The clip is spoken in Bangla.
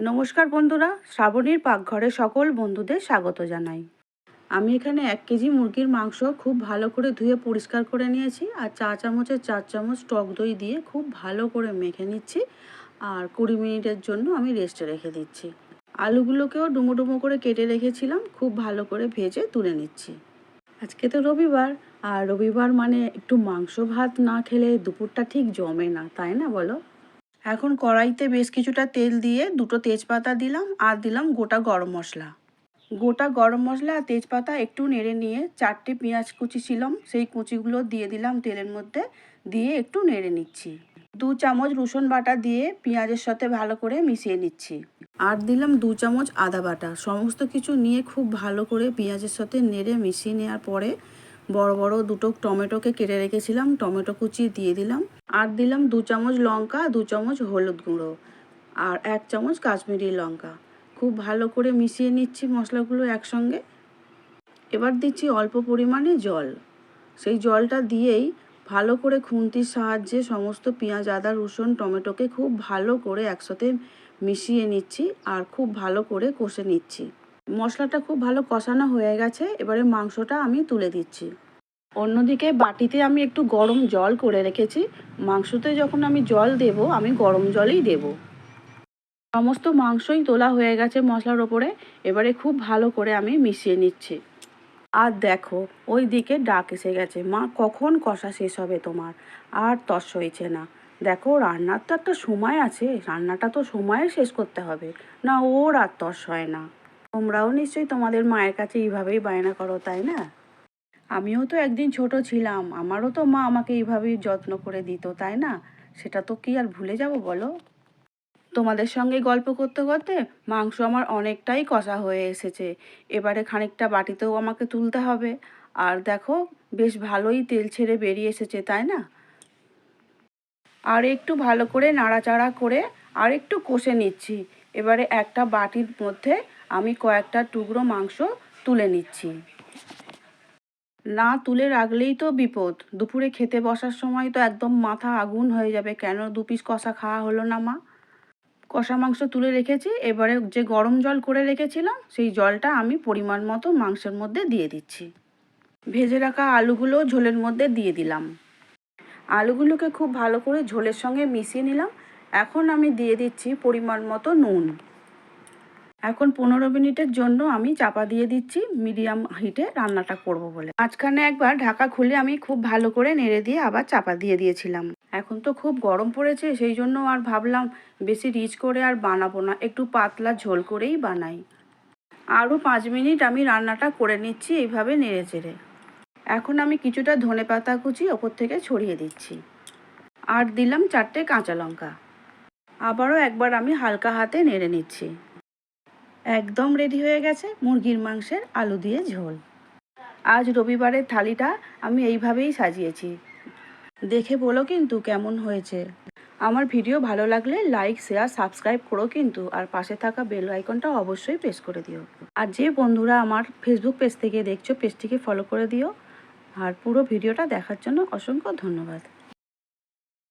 নমস্কার বন্ধুরা, শ্রাবণীর পাকঘরে সকল বন্ধুদের স্বাগত জানাই। আমি এখানে এক কেজি মুরগির মাংস খুব ভালো করে ধুয়ে পরিষ্কার করে নিয়েছি আর চা চামচের চার চামচ টক দই দিয়ে খুব ভালো করে মেখে নিচ্ছি আর কুড়ি মিনিটের জন্য আমি রেস্টে রেখে দিচ্ছি। আলুগুলোকেও ডুমো ডুমো করে কেটে রেখেছিলাম, খুব ভালো করে ভেজে তুলে নিচ্ছি। আজকে তো রবিবার, আর রবিবার মানে একটু মাংস ভাত না খেলে দুপুরটা ঠিক জমে না, তাই না বলো? এখন কড়াইতে বেশ কিছুটা তেল দিয়ে দুটো তেজপাতা দিলাম আর দিলাম গোটা গরম মশলা। গোটা গরম মশলা আর তেজপাতা একটু নেড়ে নিয়ে চারটে পেঁয়াজ কুচি ছিলাম, সেই কুচিগুলো দিয়ে দিলাম তেলের মধ্যে, দিয়ে একটু নেড়ে নিচ্ছি। দু চামচ রসুন বাটা দিয়ে পেঁয়াজের সাথে ভালো করে মিশিয়ে নিচ্ছি। আর দিলাম দু চামচ আদা বাটা, সমস্ত কিছু নিয়ে খুব ভালো করে পেঁয়াজের সাথে নেড়ে মিশিয়ে নেওয়ার পরে বড় বড় দুটো টমেটোকে কেটে রেখেছিলাম, টমেটো কুচি দিয়ে দিলাম। আর দিলাম দু চামচ লঙ্কা, দু চামচ হলুদ গুঁড়ো আর এক চামচ কাশ্মীরি লঙ্কা। খুব ভালো করে মিশিয়ে নিচ্ছি মশলাগুলো একসঙ্গে। এবার দিচ্ছি অল্প পরিমাণে জল। সেই জলটা দিয়েই ভালো করে খুন্তির সাহায্যে সমস্ত পেঁয়াজ, আদা, রসুন, টমেটোকে খুব ভালো করে একসাথে মিশিয়ে নিচ্ছি আর খুব ভালো করে কষে নিচ্ছি। মশলাটা খুব ভালো কষানো হয়ে গেছে। এবারে মাংসটা আমি তুলে দিচ্ছি। অন্যদিকে বাটিতে আমি একটু গরম জল করে রেখেছি। মাংসতে যখন আমি জল দেব, আমি গরম জলই দেব। সমস্ত মাংসই তোলা হয়ে গেছে মশলার ওপরে। এবারে খুব ভালো করে আমি মিশিয়ে নিচ্ছি। আর দেখো ওই দিকে ডাক এসে গেছে, মা, কখন কষা শেষ হবে তোমার? আর তস হয়েছে না। দেখো, রান্নার তো একটা সময় আছে, রান্নাটা তো সময়ে শেষ করতে হবে। না, ওর আর তস হয় না। তোমরাও নিশ্চয়ই তোমাদের মায়ের কাছে এইভাবেই বায়না করো, তাই না? আমিও তো একদিন ছোট ছিলাম, আমারও তো মা আমাকে এইভাবেই যত্ন করে দিত, তাই না? সেটা তো কি আর ভুলে যাব বলো? তোমাদের সঙ্গে গল্প করতে করতে মাংস আমার অনেকটাই কষা হয়ে এসেছে, এবারে খানিকটা বাটিতেও আমাকে তুলতে হবে। আর দেখো, বেশ ভালোই তেল ছেড়ে বেরিয়ে এসেছে, তাই না? আর একটু ভালো করে নাড়াচাড়া করে আর একটু কষে নিচ্ছি, এবারে একটা বাটির মধ্যে আমি কয়েকটা টুকরো মাংস তুলে নিচ্ছি। না তুলে রাখলেই তো বিপদ। দুপুরে খেতে বসার সময় তো একদম মাথা আগুন হয়ে যাবে কেন? দু পিস কষা খাওয়া হলো না মা। কষা মাংস তুলে রেখেছি, এবারে যে গরম জল করে রেখেছিলাম, সেই জলটা আমি পরিমাণ মতো মাংসের মধ্যে দিয়ে দিচ্ছি। ভেজে রাখা আলুগুলো ঝোলের মধ্যে দিয়ে দিলাম। আলুগুলোকে খুব ভালো করে ঝোলের সঙ্গে মিশিয়ে নিলাম। এখন আমি দিয়ে দিচ্ছি পরিমাণ মতো নুন। এখন পনেরো মিনিটের জন্য আমি চাপা দিয়ে দিচ্ছি মিডিয়াম হিটে রান্নাটা করব বলে। মাঝখানে একবার ঢাকা খুলে আমি খুব ভালো করে নেড়ে দিয়ে আবার চাপা দিয়ে দিয়েছিলাম। এখন তো খুব গরম পড়েছে, সেই জন্য আর ভাবলাম বেশি রিচ করে আর বানাবো না, একটু পাতলা ঝোল করেই বানাই। আরও পাঁচ মিনিট আমি রান্নাটা করে নিচ্ছি এইভাবে নেড়ে চেড়ে। এখন আমি কিছুটা ধনে পাতা কুচি ওপর থেকে ছড়িয়ে দিচ্ছি। আর দিলাম চারটে কাঁচা লঙ্কা। আবারও একবার আমি হালকা হাতে নেড়ে নিচ্ছি। একদম রেডি হয়ে গেছে মুরগির মাংসের আলু দিয়ে ঝোল। আজ রবিবারের থালিটা আমি এইভাবেই সাজিয়েছি। দেখে বলো কিন্তু কেমন হয়েছে। আমার ভিডিও ভালো লাগলে লাইক শেয়ার সাবস্ক্রাইব করো কিন্তু, আর পাশে থাকা বেল আইকনটা অবশ্যই প্রেস করে দিও। আর যে বন্ধুরা আমার ফেসবুক পেজ থেকে দেখছ পেজটিকে ফলো করে দিও। আর পুরো ভিডিওটা দেখার জন্য অসংখ্য ধন্যবাদ।